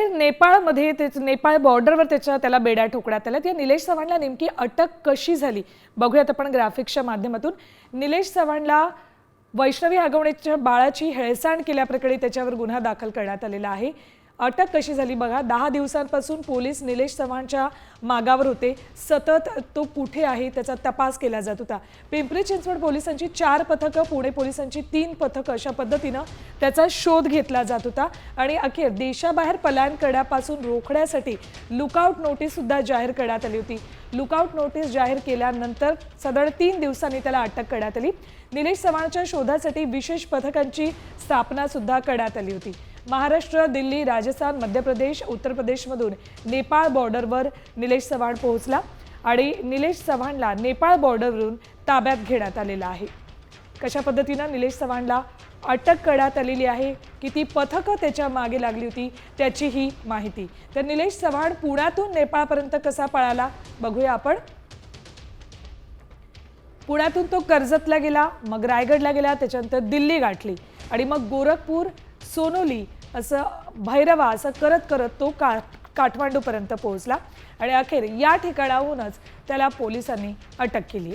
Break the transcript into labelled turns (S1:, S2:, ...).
S1: अखेर नेपाळमध्ये तेच नेपाळ बॉर्डरवर त्याच्या त्याला बेड्या ठोकण्यात आल्यात. या निलेश चव्हाणला नेमकी अटक कशी झाली? बघूयात आपण ग्राफिक्सच्या माध्यमातून. निलेश चव्हाणला वैष्णवी हगवणेच्या बाळाची हेळसांड केल्याप्रकरणी त्याच्यावर गुन्हा दाखल करण्यात आलेला आहे. अटक कशी झाली बघा. दहा दिवसांपासून पोलीस निलेश चव्हाणच्या मागावर होते. सतत तो कुठे आहे त्याचा तपास केला जात होता. पिंपरी चिंचवड पोलिसांची चार पथकं पुणे पोलिसांची तीन पथकं अशा पद्धतीनं त्याचा शोध घेतला जात होता. आणि अखेर देशाबाहेर पलायन करण्यापासून रोखण्यासाठी लुकआउट नोटीससुद्धा जाहीर करण्यात आली होती. लुकआउट नोटीस जाहीर केल्यानंतर सदर तीन दिवसांनी त्याला अटक करण्यात आली. निलेश चव्हाणच्या शोधासाठी विशेष पथकांची स्थापनासुद्धा करण्यात आली होती. महाराष्ट्र दिल्ली राजस्थान मध्य प्रदेश उत्तर प्रदेशमधून नेपाळ बॉर्डरवर निलेश चव्हाण पोहोचला आणि निलेश चव्हाणला नेपाळ बॉर्डरवरून ताब्यात घेण्यात आलेला आहे. कशा पद्धतीनं निलेश चव्हाणला अटक करण्यात आलेली आहे किती पथकं त्याच्यामागे लागली होती त्याची ही माहिती. तर निलेश चव्हाण पुण्यातून नेपाळपर्यंत कसा पळाला बघूया आपण. पुण्यातून तो कर्जतला गेला मग रायगडला गेला त्याच्यानंतर दिल्ली गाठली आणि मग गोरखपूर सोनोली असं भैरवा असं करत करत तो का काठमांडूपर्यंत पोहोचला. आणि अखेर या ठिकाणाहूनच त्याला पोलिसांनी अटक केली.